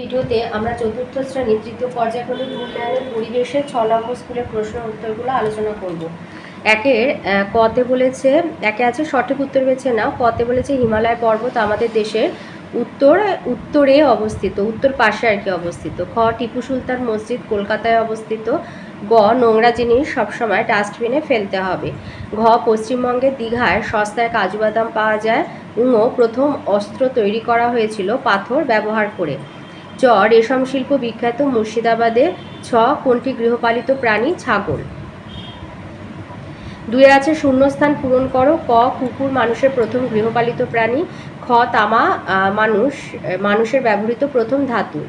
ভিডিওতে আমরা চতুর্থ শ্রেণির তৃতীয় পর্যায়ক্রমিক মূল্যায়নের পরিবেশে ছ নম্বর স্কুলের প্রশ্ন উত্তরগুলো আলোচনা করব। একের কতে বলেছে, একে আছে সঠিক উত্তর বেছে নাও। কতে বলেছে, হিমালয় পর্বত আমাদের দেশের উত্তর, উত্তরে অবস্থিত, উত্তর পাশে আর কি অবস্থিত। খ, টিপু সুলতান মসজিদ কলকাতায় অবস্থিত। গ, নোংরা জিনিস সবসময় ডাস্টবিনে ফেলতে হবে। ঘ, পশ্চিমবঙ্গের দীঘায় সস্তায় কাজু বাদাম পাওয়া যায়। উঙ প্রথম অস্ত্র তৈরি করা হয়েছিল পাথর ব্যবহার করে। চ রেশম শিল্প বিখ্যাত মুর্শিদাবাদে ছ কোনটি গৃহপালিত প্রাণী? ছাগল। দুয়ে আছে শূন্যস্থান পূরণ করো। ক, কুকুর মানুষের প্রথম গৃহপালিত প্রাণী। খ, তামা মানুষ মানুষের ব্যবহৃত প্রথম ধাতু।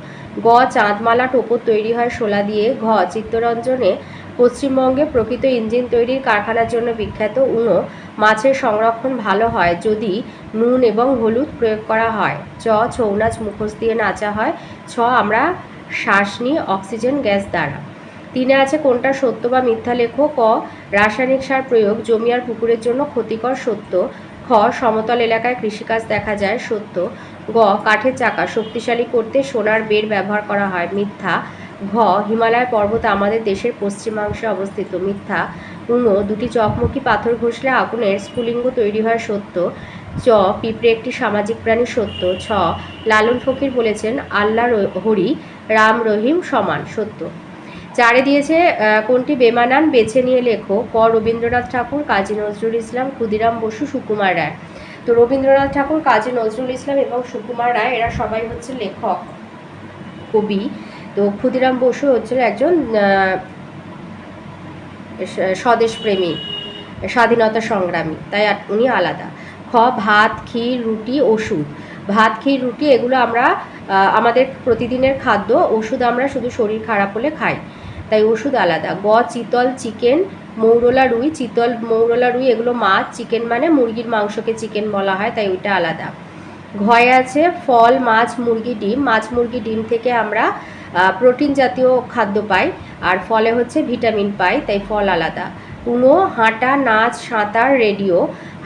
গ, চাঁদমালা, টোপর তৈরি হয় শোলা দিয়ে। ঘ, চিত্তরঞ্জনে পশ্চিমবঙ্গে প্রকৃত ইঞ্জিন তৈরির কারখানার জন্য বিখ্যাত উনো। মাছের সংরক্ষণ ভালো হয় যদি নুন এবং হলুদ প্রয়োগ করা হয়। চ ছৌ নাচ মুখোশ দিয়ে নাচা হয়। ছ, আমরা শ্বাস নিই অক্সিজেন গ্যাস দ্বারা। তিনে আছে কোনটা সত্য বা মিথ্যা লেখো? ক, রাসায়নিক সার প্রয়োগ জমি আর পুকুরের জন্য ক্ষতিকর সত্য। খ, সমতল এলাকায় কৃষিকাজ দেখা যায় সত্য। গ, কাঠের চাকা শক্তিশালী করতে সোনার বের ব্যবহার করা হয় মিথ্যা। ঘ, হিমালয় পর্বত আমাদের দেশের পশ্চিমাংশে অবস্থিত, মিথ্যা। উঙ দুটি চকমকি পাথর ঘষলে আগুনের স্ফুলিঙ্গ তৈরি হয় সত্য। চ, পিঁপড়ে একটি সামাজিক প্রাণী সত্য। ছ, লালন ফকির বলেছেন, আল্লাহ হরি, রাম, রহিম সমান, সত্য। চারে দিয়েছে কোনটি বেমানান বেছে নিয়ে লেখো, ক, রবীন্দ্রনাথ ঠাকুর, কাজী নজরুল ইসলাম, ক্ষুদিরাম বসু, সুকুমার রায়। তো রবীন্দ্রনাথ ঠাকুর, কাজী নজরুল ইসলাম এবং সুকুমার রায়, এরা সবাই হচ্ছে লেখক, কবি। তো ক্ষুদিরাম বসু হচ্ছে একজন স্বদেশপ্রেমী স্বাধীনতা সংগ্রামী, তাই উনি আলাদা। খ, ভাত, ক্ষীর, রুটি, ওষুধ। ভাত, ক্ষীর, রুটি এগুলো আমরা আমাদের প্রতিদিনের খাদ্য, ওষুধ আমরা শুধু শরীর খারাপ হলে খাই, তাই ওষুধ আলাদা। গ, চিতল চিকেন, মৌরলা রুই, চিতল মৌরলা রুই এগুলো মাছ, চিকেন মানে মুরগির মাংসকে চিকেন বলা হয়, তাই ওইটা আলাদা। ঘয়ে আছে, ফল, মাছ, মুরগি, ডিম। মাছ, মুরগি, ডিম থেকে আমরা প্রোটিন জাতীয় খাদ্য পাই, আর ফলে হচ্ছে ভিটামিন পাই, তাই ফল আলাদা। উনো হাঁটা, নাচ, সাঁতার, রেডিও।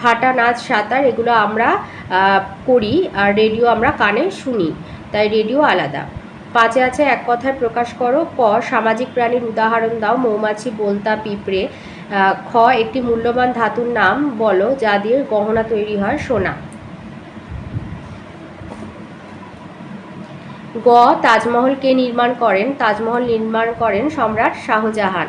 হাঁটা, নাচ, সাঁতার, এগুলো আমরা করি, আর রেডিও আমরা কানে শুনি, তাই রেডিও আলাদা। পাঁচে আছে, এক কথায় প্রকাশ করো, ক, সামাজিক প্রাণীর উদাহরণ দাও, মৌমাছি, বলতা, পিঁপড়ে খ, একটি মূল্যবান ধাতুর নাম বলো, যা দিয়ে গহনা তৈরি হয়, সোনা। গ, তাজমহল কে নির্মাণ করেন? তাজমহল নির্মাণ করেন সম্রাট শাহজাহান।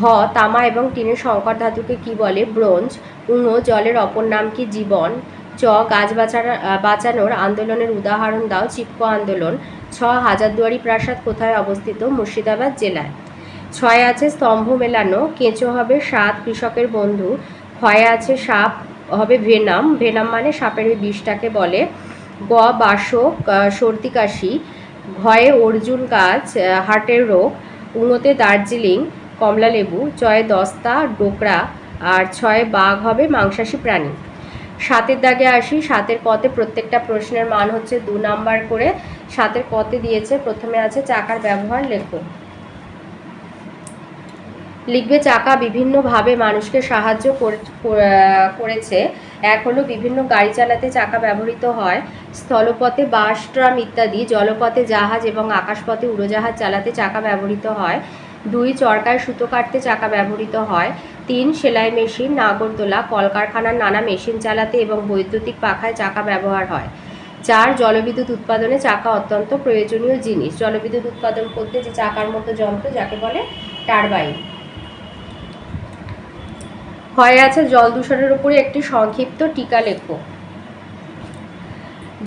ঘ, তামা এবং টিনের সংকর ধাতুকে কি বলে? ব্রোঞ্জ। উঙ জলের অপর নাম কি? জীবন। চ, গাছ বাঁচানো বাঁচানোর আন্দোলনের উদাহরণ দাও চিপকো আন্দোলন। ছ, হাজারদুয়ারি প্রাসাদ কোথায় অবস্থিত? মুর্শিদাবাদ জেলায়। ছয় আছে স্তম্ভ মেলানো, কেঁচো হবে সাত কৃষকের বন্ধু, ক্ষয়ে আছে সাপ হবে ভেনাম। ভেনাম মানে সাপের ওই বিষটাকে বলে গ, বাসক সর্দি, কাশি, ঘয়ে অর্জুন গাছ হার্টের রোগ, উঙোতে দার্জিলিং, কমলা লেবু, চয়ে দস্তা, ডোকরা, আর ছয়ে বাঘ হবে মাংসাশী প্রাণী। সাতের দাগে আসি, সাতের কতে প্রত্যেকটা প্রশ্নের মান হচ্ছে দু নাম্বার করে সাতের কতে দিয়েছে, প্রথমে আছে চাকার ব্যবহার, লেখো। লিখবে চাকা বিভিন্নভাবে মানুষকে সাহায্য করে- করে- করেছে। এক হলো বিভিন্ন গাড়ি চালাতে চাকা ব্যবহৃত হয়, স্থলপথে বাস, ট্রাম ইত্যাদি, জলপথে জাহাজ এবং আকাশপথে উড়োজাহাজ চালাতে চাকা ব্যবহৃত হয়, দুই চরকায় সুতো কাটতে চাকা ব্যবহৃত হয়, তিন সেলাই মেশিন, নাগরদোলা, কলকারখানার নানা মেশিন চালাতে এবং বৈদ্যুতিক পাখায় চাকা ব্যবহার হয়, চার জলবিদ্যুৎ উৎপাদনে চাকা অত্যন্ত প্রয়োজনীয় জিনিস, জলবিদ্যুৎ উৎপাদন করতে যে চাকার মতো যন্ত্র যাকে বলে টারবাইন। হয়ে আছে জল দূষণের উপরে একটি সংক্ষিপ্ত টিকা লেখো।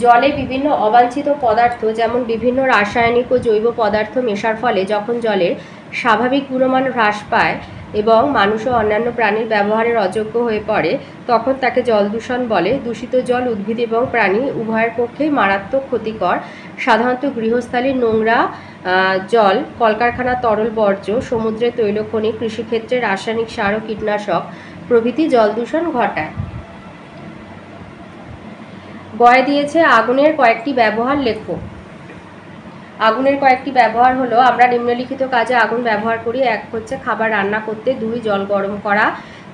জলে বিভিন্ন অবাঞ্ছিত পদার্থ, যেমন বিভিন্ন রাসায়নিক ও জৈব পদার্থ মেশার ফলে যখন জলের স্বাভাবিক গুণমান হ্রাস পায় এবং মানুষ ও অন্যান্য প্রাণীর ব্যবহারের অযোগ্য হয়ে পড়ে, তখন তাকে জল দূষণ বলে। দূষিত জল, উদ্ভিদ এবং প্রাণী উভয়ের পক্ষেই মারাত্মক ক্ষতিকর। সাধারণত গৃহস্থালীর নোংরা জল, কলকারখানার তরল বর্জ্য, সমুদ্রের তৈলখনি, কৃষিক্ষেত্রে রাসায়নিক সার ও কীটনাশক প্রভৃতি জল দূষণ ঘটায়। গয়ে দিয়েছে আগুনের কয়েকটি ব্যবহার লেখো। আগুনের কয়েকটি ব্যবহার হলো, আমরা নিম্নলিখিত কাজে আগুন ব্যবহার করি। এক হচ্ছে খাবার রান্না করতে, দুই জল গরম করা,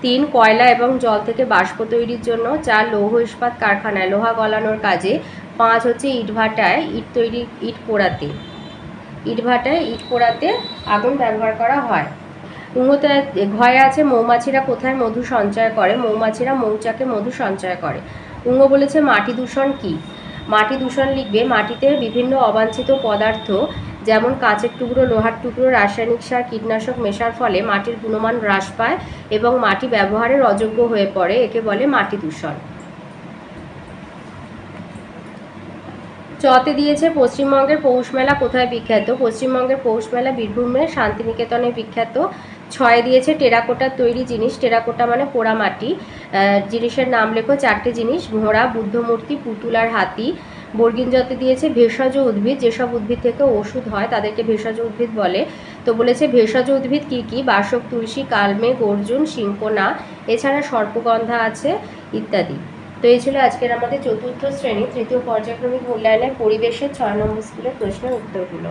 তিন কয়লা এবং জল থেকে বাষ্প তৈরির জন্য, চার লৌহ ইস্পাত কারখানায় লোহা গলানোর কাজে, পাঁচ হচ্ছে ইটভাটায় ইট তৈরি, ইট পোড়াতে। ইটভাটায় ইট পোড়াতে আগুন ব্যবহার করা হয়। উঙ্গতে ঘয়ে আছে, মৌমাছিরা কোথায় মধু সঞ্চয় করে? মৌমাছিরা মৌচাকে মধু সঞ্চয় করে। উঙ্গ বলেছে, মাটি দূষণ কি? মাটি দূষণ লিখবে, মাটিতে বিভিন্ন অবাঞ্ছিত পদার্থ, যেমন কাঁচের টুকরো, লোহার টুকরো, রাসায়নিক সার, কীটনাশক মেশার ফলে মাটির গুণমান হ্রাস পায় এবং মাটি ব্যবহারের অযোগ্য হয়ে পড়ে, একে বলে মাটি দূষণ। চতে দিয়েছে, পশ্চিমবঙ্গের পৌষ মেলা কোথায় বিখ্যাত? পশ্চিমবঙ্গের পৌষ মেলা বীরভূমের শান্তিনিকেতনে বিখ্যাত। ছয়ে দিয়েছে টেরাকোটার তৈরি জিনিস, টেরাকোটা মানে পোড়া মাটি। জিনিসের নাম লেখো চারটে জিনিস, ঘোড়া, বুদ্ধমূর্তি, পুতুল আর হাতি। বর্গিন জতে দিয়েছে ভেষজ উদ্ভিদ, যেসব উদ্ভিদ থেকে ওষুধ হয় তাদেরকে ভেষজ উদ্ভিদ বলে। তো বলেছে ভেষজ উদ্ভিদ কি কি? বাসক, তুলসী কালমেঘ অর্জুন সিংকোনা, এছাড়া সর্পগন্ধা আছে ইত্যাদি। তো এই ছিল আজকের আমাদের চতুর্থ শ্রেণি। তৃতীয় পর্যায়ক্রমিক মূল্যায়নের পরিবেশের ছয় নম্বর স্কুলের প্রশ্নের উত্তরগুলো।